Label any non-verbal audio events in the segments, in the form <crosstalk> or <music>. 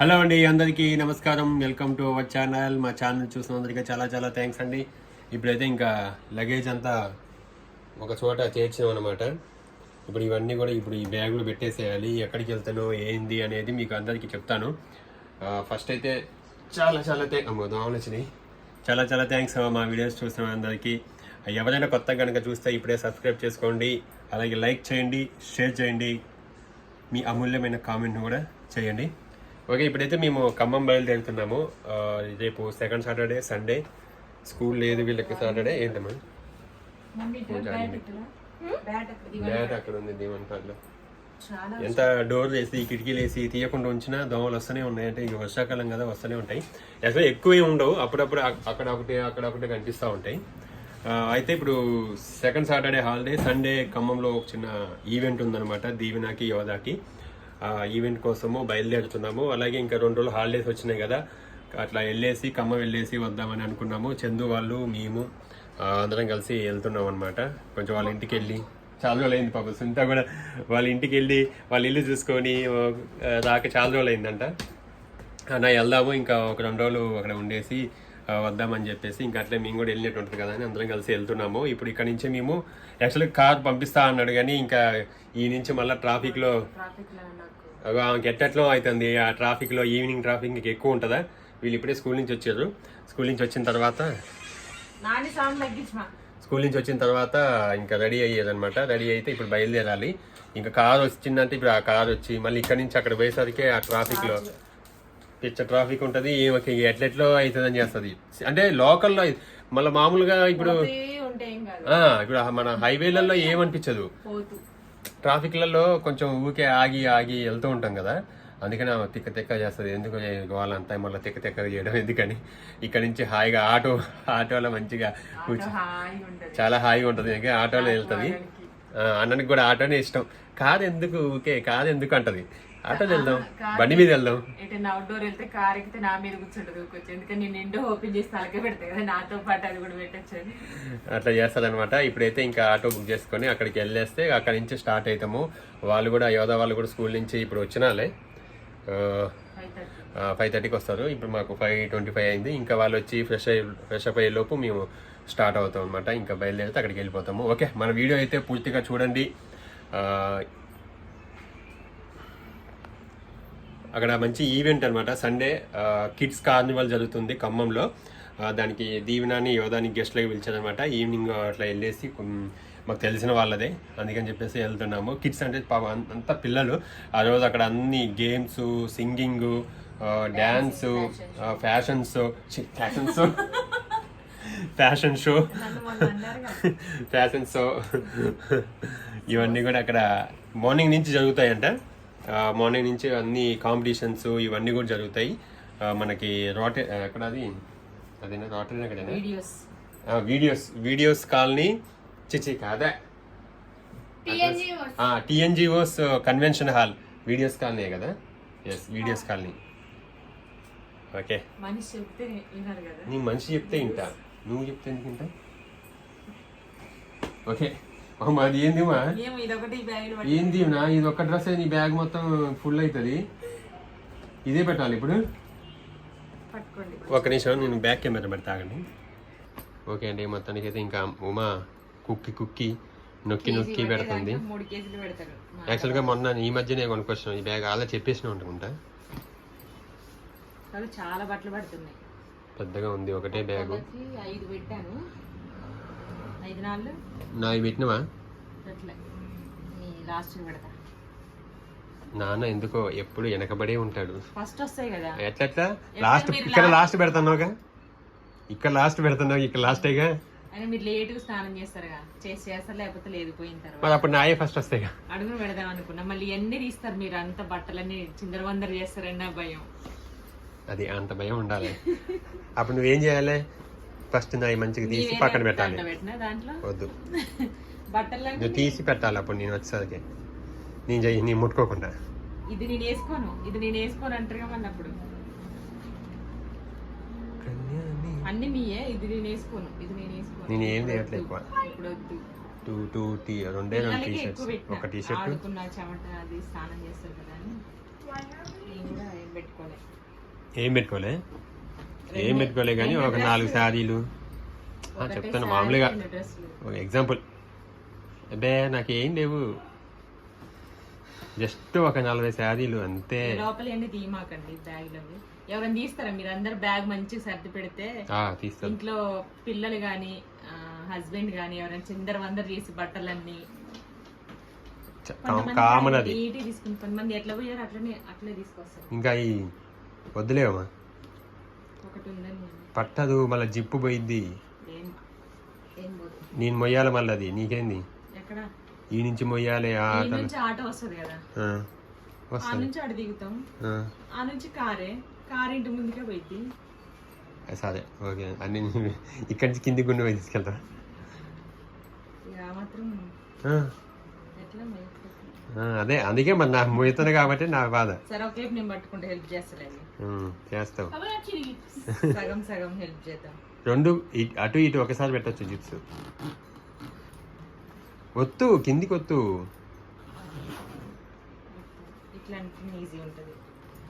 Hello అండి అందరికీ నమస్కారం. Welcome to our channel. మా ఛానల్ చూసినందరికీ చాలా చాలా థ్యాంక్స్ అండి. ఇప్పుడైతే ఇంకా లగేజ్ అంతా ఒక చోట చేర్చాం అనమాట ఇప్పుడు ఇవన్నీ కూడా ఇప్పుడు ఈ బ్యాగులు పెట్టేసేయాలి. ఎక్కడికి వెళ్తానో ఏంది అనేది మీకు అందరికీ చెప్తాను. ఫస్ట్ అయితే చాలా చాలా థ్యాంక్ అమ్మో దోమలు వచ్చినాయి. చాలా చాలా థ్యాంక్స్ మా వీడియోస్ చూసిన అందరికీ. ఎవరైనా కొత్తగా కనుక చూస్తే ఇప్పుడే సబ్స్క్రైబ్ చేసుకోండి. అలాగే లైక్ చేయండి షేర్ చేయండి. మీ అమూల్యమైన కామెంట్ను కూడా చేయండి. ఓకే ఇప్పుడైతే మేము ఖమ్మం బయలుదేరుతున్నాము. రేపు సెకండ్ సాటర్డే సండే స్కూల్ లేదు వీళ్ళకి సాటర్డే ఏంటమ్మా బ్యాట్ అక్కడ. ఉంది దీవెన్ కార్డులో ఎంత డోర్ వేసి కిటికీలు వేసి తీయకుండా ఉంచినా దోమలు వస్తూనే ఉన్నాయి. అంటే ఇక వర్షాకాలం కదా వస్తూనే ఉంటాయి. అసలు ఎక్కువ ఉండవు. అప్పుడప్పుడు అక్- అక్కడ ఒకటి అక్కడ ఒకటి కనిపిస్తూ ఉంటాయి. అయితే ఇప్పుడు సెకండ్ సాటర్డే హాలిడే సండే ఖమ్మంలో ఒక చిన్న ఈవెంట్ ఉందన్నమాట. దీవెనకి యోధాకి. ఈవెంట్ కోసము బయలుదేరుతున్నాము. అలాగే ఇంకా రెండు రోజులు హాలిడేస్ వచ్చినాయి కదా. అట్లా వెళ్ళేసి కమ్మ వెళ్ళేసి వద్దామని అనుకున్నాము. చందు వాళ్ళు మేము అందరం కలిసి వెళ్తున్నాం అనమాట కొంచెం వాళ్ళ ఇంటికి వెళ్ళి చాలా రోజులైంది అయింది పాప. సునీత కూడా వాళ్ళ ఇంటికి వెళ్ళి వాళ్ళ ఇల్లు చూసుకొని రాక చాలా రోజులు అయిందంట. అన్న వెళ్దాము ఇంకా ఒక రెండు రోజులు అక్కడ ఉండేసి వద్దామని చెప్పేసి ఇంకా అట్లే మేము కూడా వెళ్ళినట్టు ఉంటుంది కదా అని అందరం కలిసి వెళ్తున్నాము. ఇప్పుడు ఇక్కడ నుంచి మేము యాక్చువల్గా కార్ పంపిస్తా అన్నాడు కానీ ఇంకా ఈ నుంచి మళ్ళీ ట్రాఫిక్లో ఎట్టట్లో అవుతుంది. ఆ ట్రాఫిక్లో ఈవినింగ్ ట్రాఫిక్ ఎక్కువ ఉంటుందా? వీళ్ళు ఇప్పుడే స్కూల్ నుంచి వచ్చారు. స్కూల్ నుంచి వచ్చిన తర్వాత స్కూల్ నుంచి వచ్చిన తర్వాత ఇంకా రెడీ అయ్యేదన్నమాట. రెడీ అయితే ఇప్పుడు బయలుదేరాలి. ఇంకా కార్ వచ్చిందంటే ఇప్పుడు ఆ కార్ వచ్చి మళ్ళీ ఇక్కడ నుంచి అక్కడ పోయేసరికి ఆ ట్రాఫిక్లో పిచ్చ ట్రాఫిక్ ఉంటది ఈమెకి ఎట్లెట్లో అవుతుందని చేస్తుంది. అంటే లోకల్లో మళ్ళీ మామూలుగా ఇప్పుడు కాదు. ఇప్పుడు మన హైవేలలో ఏమనిపించదు. ట్రాఫిక్లలో కొంచెం ఊకే ఆగి ఆగి వెళ్తూ ఉంటాం కదా. అందుకని ఆమె తిక్క తిక్క చేస్తుంది. ఎందుకు వాళ్ళంతా మళ్ళీ తిక్క తిక్క చేయడం ఎందుకని? ఇక్కడ నుంచి హాయిగా ఆటో ఆటోలో మంచిగా చాలా హాయిగా ఉంటుంది. ఇంకా ఆటోలో వెళ్తుంది. ఆ, అన్ననికి కూడా ఆటోనే ఇష్టం. కారు ఎందుకు ఊకే కారు ఎందుకు అంటది. ఆటోలో వెళ్దాం. బండి మీద వెళ్దాం. ఎటైనా అవుట్డోర్ వెళ్తే కార్ ఎక్కితే నా మీద కూర్చుంటది ఊకొచ్చి. ఎందుకంటే నేను ఇండో ఓపెన్ చేసి తలకే పెడతా కదా నాతో పాటు అది కూడా పెట్టచ్చు అట్లా చేస్తారనమాట ఇప్పుడైతే ఇంకా ఆటో బుక్ చేసుకొని అక్కడికి వెళ్ళేస్తే అక్కడి నుంచి స్టార్ట్ అవుతాము వాళ్ళు కూడా యోధా వాళ్ళు కూడా స్కూల్ నుంచి ఇప్పుడు వచ్చినాలే ఫైవ్ థర్టీకి వస్తారు. ఇప్పుడు మాకు ఫైవ్ ట్వంటీ ఫైవ్ అయింది. ఇంకా వాళ్ళు వచ్చి ఫ్రెష్ అయ్యి ఫ్రెష్ అప్ అయ్యే లోపు మేము స్టార్ట్ అవుతాం అనమాట ఇంకా బయలుదేరితే అక్కడికి వెళ్ళిపోతాము. ఓకే మన వీడియో అయితే పూర్తిగా చూడండి. అక్కడ మంచి ఈవెంట్ అనమాట సండే కిడ్స్ కార్నివల్ జరుగుతుంది ఖమ్మంలో. దానికి దీవెనాన్ని యోధాని గెస్ట్లకి పిలిచారనమాట ఈవినింగ్ అట్లా వెళ్ళేసి మాకు తెలిసిన వాళ్ళదే. అందుకని చెప్పేసి వెళ్తున్నాము. కిడ్స్ అంటే పాప అంత అంతా పిల్లలు. ఆ రోజు అక్కడ అన్ని games singing dance fashion show fashion show fashion show fashion show ఇవన్నీ కూడా అక్కడ మార్నింగ్ నుంచి జరుగుతాయంట. మార్నింగ్ నుంచి అన్ని కాంపిటీషన్స్ ఇవన్నీ కూడా జరుగుతాయి. మనకి రోటే ఎక్కడ అది? అదేనా? రోటరీ అక్కడేనా వీడియోస్ వీడియోస్ వీడియోస్ కాలనీ చిచి కాదా. TNGOs convention hall videos colony కదా? Yes videos colony. ఓకే. మనిషి చెప్తే నీ మనిషి చెప్తే ఇంట నువ్వు చెప్తే ఎందుకు ఇంట ఓకే. అది ఏంది మా? బ్యాగ్ ఏంది నా? ఇది ఒక్క డ్రెస్ నీ బ్యాగ్ మొత్తం ఫుల్ అవుతుంది ఇదే పెట్టాలి ఇప్పుడు. ఒక నిమిషం నేను బ్యాక్ కెమెరా పెడతా ఆగండి. ఓకే అండి మొత్తానికి అయితే ఇంకా ఉమా కుక్కి కుక్కి నొక్కి నొక్కి పెడుతుంది. యాక్చువల్గా మొన్న ఈ మధ్యనే కొనుక్కొచ్చాను ఈ బ్యాగ్ అలా చెప్పేసిన అనుకుంటా. వాళ్ళు చాలా బట్టలు పడుతున్నాయి. పెద్దగా ఉంది ఒకటే బ్యాగు. ఐదు పెట్టాను. ఐదు నాలుగు? నా ఇవి పెట్టినవా నీ లాస్ట్ పెడతా. నాన్న ఎందుకో ఎప్పుడు వెనకబడే ఉంటాడు. ఫస్ట్ వస్తాయి కదా. ఎట్లెట్లా లాస్ట్ ఇక్కడ లాస్ట్ పెడుతున్నావుగా ఇక్కడ లాస్ట్ పెడుతున్నావు ఇక్కడ లాస్టేగా అయినా మీరు లేటుగా స్నానం చేస్తారుగా. చేసి చేస్తారు లేకపోతే లేదు పోయిన తర్వాత. మరి అప్పుడు నాయే ఫస్ట్ వస్తాయిగా? అడుగును పెడదాం అనుకున్నా. మళ్ళీ ఎన్ని తీస్తారు మీరు? అంత బట్టలన్నీ చిందరవందర చేస్తారన్న భయం. అది అంత భయం ఉండాలి. అప్పుడు నువ్వేం చేయాలి? ఫస్ట్ నాయి మంచిగా తీసి పక్కన పెట్టాలి. వద్దు. <laughs> నువ్వు తీసి పెట్టాలి అప్పుడు నేను వచ్చేసరికి. నేను చెయ్యి నేను ముట్టుకోకుండా. ఇది నేను వేసుకోను. ఇది నేను వేసుకోను అంటారుగా మళ్ళీ అప్పుడు. అన్ని మీయే ఇది నేను వేసుకోను. ఇది నేను వేసుకోను. నేను ఏం ఇప్పుడు చేయట్లే వద్దు. ఎక్కువ. ఇప్పుడు వద్దు. టూ టూ టీ రెండే రెండు టీ షర్ట్స్ ఒక టీ షర్ట్ ఆడుకున్న చెమట అది స్నానం చేస్తారు కదా అని. ఏం పెట్టుకోలే. ఏం పెట్టుకోలే? ఏం పెట్టుకోలే కానీ ఒక నాలుగు శారీలు. చెప్తాను మామూలుగా ఒక ఎగ్జాంపుల్ అబ్బే నాకు ఏం లేవు. జస్ట్ ఒక నలభై శారీలు అంతే. లోపల ఏంటి తీయమాకండి బ్యాగ్లో ఎవరైనా తీస్తారా? మీరు అందరు బ్యాగ్ మంచిగా సర్ది పెడితే ఇంట్లో పిల్లలు గాని హస్బెండ్ గాని ఎవరైనా చిందర వందర చేసి బట్టలన్నీ. కామన్ అది. తీసుకుని కొంతమంది ఎట్లా పోయారు అట్లనే అట్లే తీసుకొస్తారు. ఇంకా ఈ వద్దులేవమ్మా. పట్టదు మళ్ళీ జిప్పు పోదు. నేను మొయ్యాలి మళ్ళీ అది నీకేంది? ఈ నుంచి మొయ్యాలి ఆటో వస్తుంది కదా. ఆ, నుంచి ఆడ దిగుతాం. ఆ, నుంచి కారే కార్ ఇంటి ముందుకే పోయింది సరే ఓకే. అన్ని ఇక్కడి నుంచి కిందికి గుండె పోయి తీసుకెళ్తా. మాత్రం ఎట్లా అదే అందుకే మరి నాకు మొయ్యతాను కాబట్టి నా బాధ. సరే ఒకవైపు నేను పట్టుకుంటే హెల్ప్ చేస్తలేదు ఉమ్, చేస్తావు. <laughs> సగం సగం హెల్ప్ చేద్దాం. రెండు అటు ఇటు ఒకసారి పెట్టచ్చు జిప్స్. ఒత్తు కిందికి ఒత్తు. ఉంటుంది.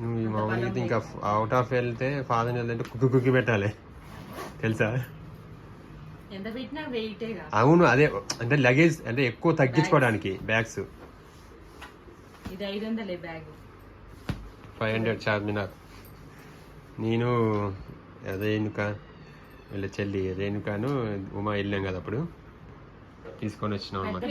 నువ్వు ఈ మామూలుగా ఇంకా అవుట్ ఆఫ్ వెళ్తే ఫాదర్ వెళ్తే కుక్కు కుక్కి పెట్టాలి. తెలుసా? అవును అదే అంటే లగేజ్ అంటే ఎక్కువ తగ్గించుకోవడానికి బ్యాగ్స్ ఇది ఐదు వందలే బ్యాగ్. ఫైవ్ హండ్రెడ్ చార్మినార్ నేను రేణుక వీళ్ళ చెల్లి రేణుకను ఉమా వెళ్ళాం కదా అప్పుడు. తీసుకొని వచ్చినాం అనమాట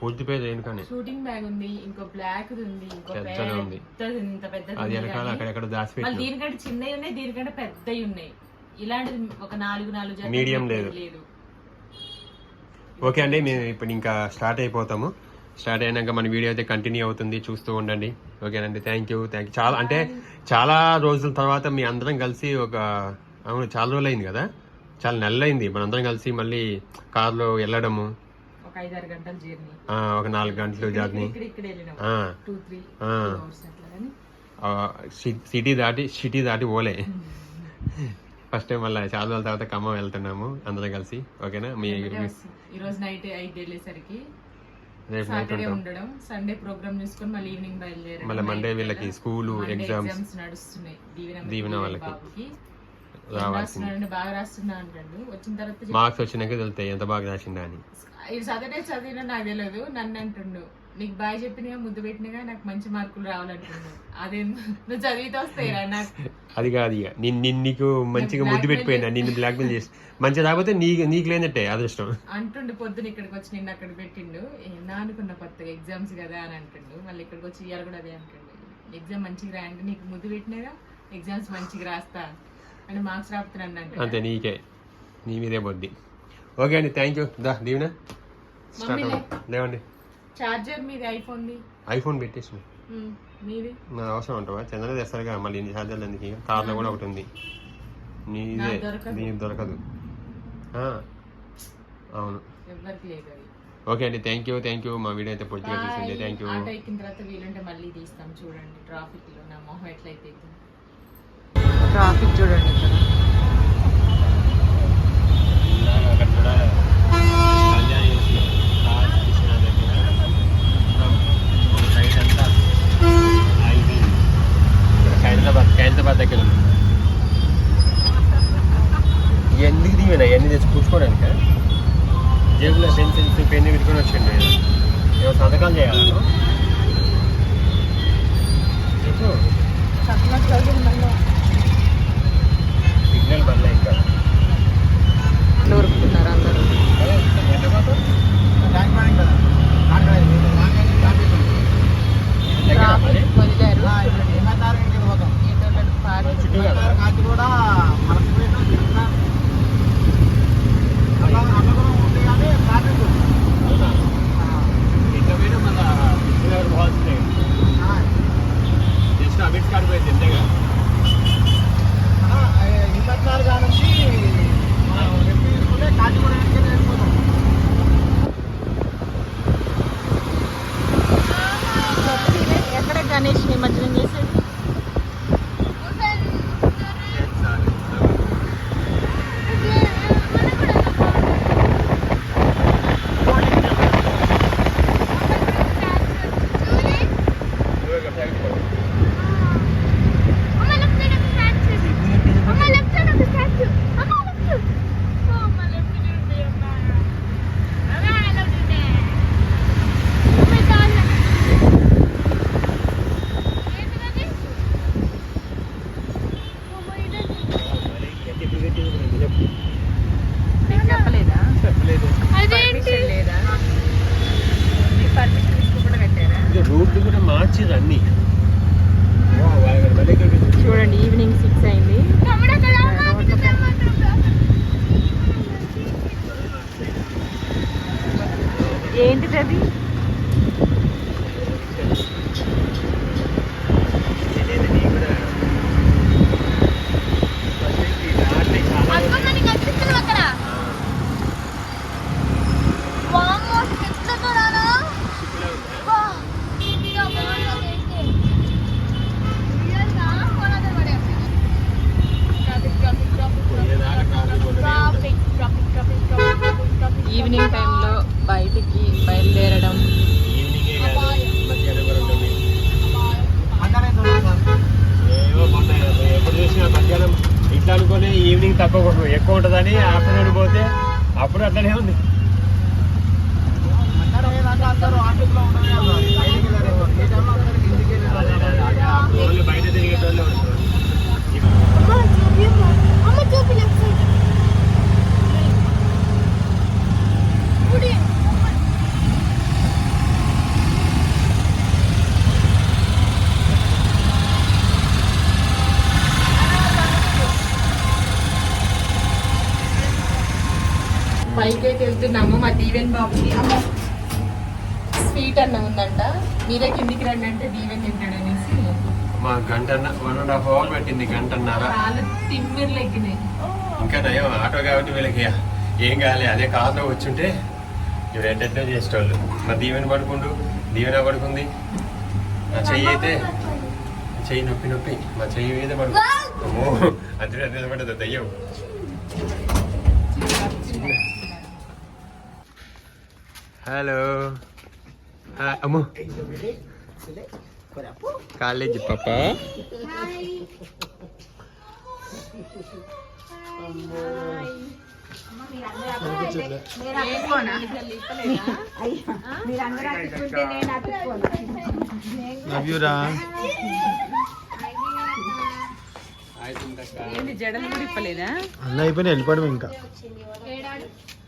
పూర్తి పేరు రేణుకనే. షూటింగ్ బ్యాగ్ ఉంది ఇంకో బ్లాక్ ఉంది ఇంకో పెద్దది ఉంది. పెద్దది ఇంత పెద్దది అది వెనకాల అక్కడెక్కడ మళ్ళీ దాచిపెట్టినాం దీనికంటే చిన్నవి ఉన్నాయి దీనికంటే పెద్దవి ఉన్నాయి. ఇలాంటిది ఒక నాలుగు నాలుగు లేదు. లేదు. ఓకే అండి మేము ఇప్పుడు ఇంకా స్టార్ట్ అయిపోతాము. స్టార్ట్ అయినాక మన వీడియో అయితే కంటిన్యూ అవుతుంది. చూస్తూ ఉండండి. ఓకేనండి. థ్యాంక్ యూ థ్యాంక్ యూ చాలా అంటే చాలా రోజుల తర్వాత మీ అందరం కలిసి ఒక అవును చాలా రోజులు అయింది కదా? చాలా నెలలు అయింది మనందరం కలిసి మళ్ళీ కార్లో వెళ్ళడము. ఒక నాలుగు గంటలు జర్నీ. సిటీ దాటి సిటీ దాటి పోలే. ఫస్ట్ టైం మళ్ళీ చాలా రోజుల తర్వాత ఖమ్మం వెళ్తున్నాము అందరం కలిసి. ఓకేనా? మీ ఈ రోజు నైట్ ఐదు వెళ్ళేసరికి రేపు నైట్ సాటర్డే ఉంటాం. ఉండడం సండే ప్రోగ్రామ్ చూసుకొని మళ్ళీ ఈవినింగ్ బయలుదేరాం మళ్ళీ మండే వీళ్ళకి స్కూలు ఎగ్జామ్స్ ఎగ్జామ్స్ నడుస్తున్నాయి. దీవెన దీవెన వాళ్ళకి. బాబుకి. ఏం రావాల్సింది బాగా రాస్తున్నా అంటాడు. వచ్చిన తర్వాత మార్క్స్ వచ్చినాక తెలుస్తాయి. ఎంత బాగా రాసిందా అని. ఇది చదివే చదివినా నాకు తెలియదు నన్ను అంటుండు. నీకు బాగా చెప్పినగా ముద్దు పెట్టినగా నాకు మంచి మార్కులు రావాలంటుండు అదే నువ్వు చదివితే వస్తాయిరా నాకు అది కాదు ఇక. నిన్ను నీకు మంచిగా ముద్దు పెట్టిపోయినా నిన్ను బ్లాక్ మెయిల్ చేసి మంచిగా రాకపోతే నీ నీకు లేనట్టే అదృష్టం. అంటుండు పొద్దున ఇక్కడికి వచ్చి నిన్న అక్కడ పెట్టిండు. ఏనా అనుకున్న కొత్తగా ఎగ్జామ్స్ కదా అని అంటుండు. మళ్ళీ ఇక్కడికి వచ్చి ఇయ్యాలి కూడా అదే అంటుండు. ఎగ్జామ్ మంచిగా రాయండి. నీకు ముద్దు పెట్టినగా ఎగ్జామ్స్ మంచిగా రాస్తా అని మార్క్స్ రాపుతున్నాను అంటే అంతే నీకే. నీ మీదే బొద్ది. ఓకే అండి థ్యాంక్ యూ దా దీవెన? స్టార్ట్. లేవండి. చార్జర్ మీది ఐఫోన్ది ఐఫోన్ పెట్టేసి మీది? నా అవసరం ఉంటావా చంద్ర తెస్తారుగా మళ్ళీ ఇన్ని ఛార్జర్లు ఎందుకు? కార్లో కూడా ఒకటి ఉంది. నీదే. నాకు దొరకదు. అవును. ఎవరికి లేదు అది. ఓకే అండి థ్యాంక్ యూ థ్యాంక్ యూ మా వీడియో అయితే పూర్తిగా చూసింది. థ్యాంక్ యూ ఆటో ఎక్కిన తర్వాత వీలుంటే మళ్ళీ తీస్తాం. చూడండి ట్రాఫిక్లో నా మొహం ఎట్లయితే ట్రాఫిక్ చూడండి ఇక్కడ. ఏంటిది అది? ఈవినింగ్ టైం తక్కువ ఎక్కువ ఉంటుందని ఆఫ్టర్నూన్ పోతే అప్పుడు అట్లనే ఉంది. బయట తిరిగేటోళ్ళు అమ్మ చూపి అయితే వెళ్తున్నాము మా దీవెన్ బాబుకి. అమ్మ స్వీట్ అన్న ఉందంట. మీరే కిందికి రండి అంటే దీవెన్ తింటాడు అనేసి. మా గంట వన్ అండ్ హాఫ్ అవర్ పెట్టింది గంటన్నర. చాలా తిమ్మిర్లు ఎక్కినాయి. ఇంకా నయం ఆటో కాబట్టి వీళ్ళకి ఏం కావాలి? అదే కార్లో వచ్చుంటే ఇవి ఎంటర్టైన్ చేసేవాళ్ళు మా దీవెన పడుకుండు? దీవెన పడుకుంది? నా చెయ్యి అయితే చెయ్యి నొప్పి నొప్పి. మా చెయ్యి మీద పడుకు. అమ్మో అదే అదే పడ్డది? దయ్యం. హలో అమ్మో కాలేజీ పాప నవ్యూరా ఏంటి జడలు కూడా ఇప్పలేదా అన్న అయిపోయినా వెళ్ళిపోవడం ఇంకా మమ్మీ నల్లగొడపా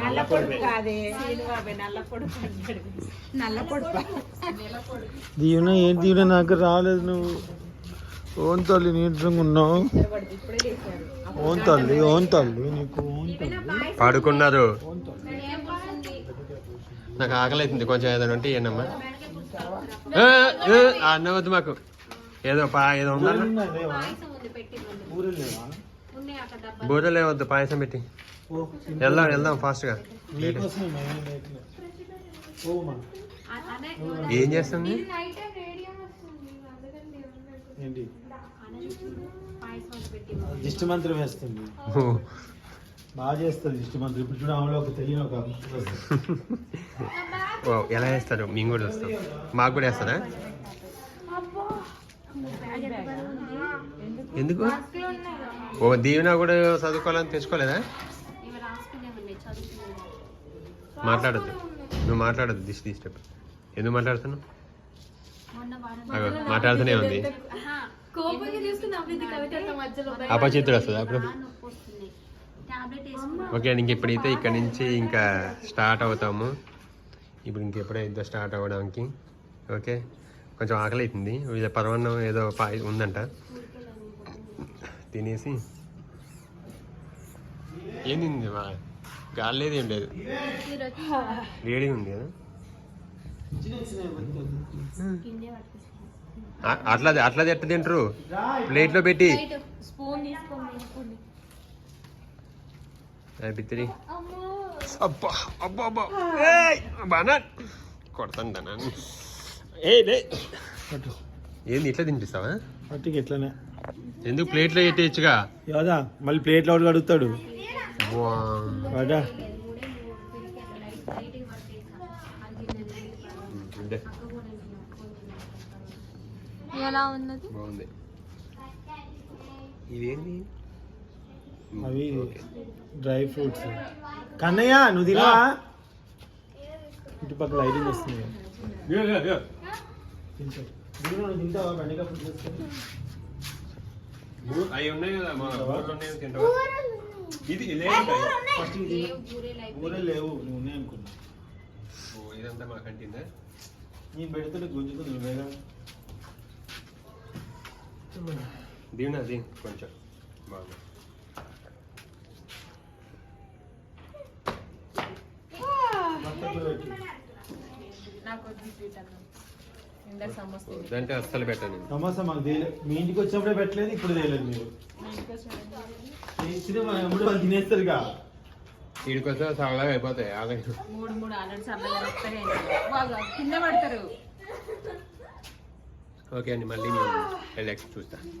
నల్ల పొడుపు? కాదే నల్ల పొడుపు నల్ల పొడుపు? దీవెన ఏంటి దీవెన? నాకు రాలేదు నువ్వు. ఓన్ తల్లి నీరసంగా ఉన్నావు. ఓన్ తల్లి ఓన్ తల్లి నీకు ఓన్ తల్లి. పడుకున్నారు. నాకు ఆకలి అవుతుంది కొంచెం ఏదైనా ఉంటే ఏంటమ్మా అన్న వద్దు మాకు. ఏదో పా ఏదో ఉందా? బూరలే వద్దు పాయసం పెట్టి. వెళ్దాం వెళ్దాం ఫాస్ట్గా. లేట్లే. ఓమా ఏం చేస్తుంది నైట్ టైం రేడియో వస్తుంది అందుకని ఏంటి? దిష్టి మంత్రం వేస్తుంది. బాగా చేస్తుంది దిష్టి మంత్రం. ఇప్పుడు చూడ ఆమెలో ఒక తెలియని ఒక <laughs> ఎలా వేస్తారు? మేము కూడా వస్తాం మాకు కూడా వేస్తారా? ఎందుకు? ఓ దీవెన కూడా చదువుకోవాలని తెచ్చుకోలేదా? మాట్లాడద్దు. నువ్వు మాట్లాడద్దు దిష్టి తీసేటప్పుడు ఎందుకు మాట్లాడుతున్నావు? అగో, మాట్లాడుతూనే ఉంది. కోపంగా అపచిత్తుడు వస్తుంది? అప్పుడు? ఓకే ఇంక ఇప్పుడైతే ఇక్కడ నుంచి ఇంకా స్టార్ట్ అవుతాము. ఇప్పుడు ఇంకెప్పుడైతే స్టార్ట్ అవ్వడానికి. ఓకే? కొంచెం ఆకలి అవుతుంది ఇది పరమాన్నం ఏదో పాయ ఉందంట. తినేసి. ఏంది మా? గాలి లేదు ఏం లేదు. వేడి ఉంది కదా? అట్లా అట్లా ఎట్ట తింటారు? ప్లేట్లో పెట్టి. స్పూన్ తీసుకోండి అబ్బా అబ్బా అబ్బా. ఏయ్ బానా. కొడతాను దానా ఏ ఏంది ఇట్లా తినిపిస్తావా? పట్టుకి ఎట్లనే. ఎందుకు ప్లేట్లో పెట్టేయచ్చుగా? యాదా మళ్ళీ ప్లేట్లో ఒకటి అడుగుతాడు వా. వాడా. ఎలా ఉన్నది? బాగుంది. ఇదేంటి అవి ఓకే. Dry fruits. కన్నయ్య నువ్వు తినవా? ఇటుపక్క లైటింగ్ వస్తుంది అవి ఉన్నాయి కదా మా ఊర్లో ఉన్నాయి తింటావా? ఇది లేదు ఫస్ట్ ఇది ఊరే లేవు నువ్వు ఉన్నాయి అనుకున్నా. ఓ, ఇదంతా మా కంటిందా నేను పెడుతుంటే గుంజుకుంది నువ్వేగా దీవెన అది కొంచెం. బాగుంది పక్కకు పెట్టి నాకు అస్సలు పెట్టండి సమోసా మాకు మీ ఇంటికి వచ్చినప్పుడే పెట్టలేదు ఇప్పుడు తేలేదు మీరు ఇచ్చిన మా వాళ్ళు తినేస్తారుగా వీడికొస్తే సగలాగా అయిపోతాయి ఆగండి మూడు మూడు ఆల్రెడీ వస్తాయి బాగా కింద పడతారు ఓకే అండి మళ్ళీ నేను వెళ్ళాక చూస్తాను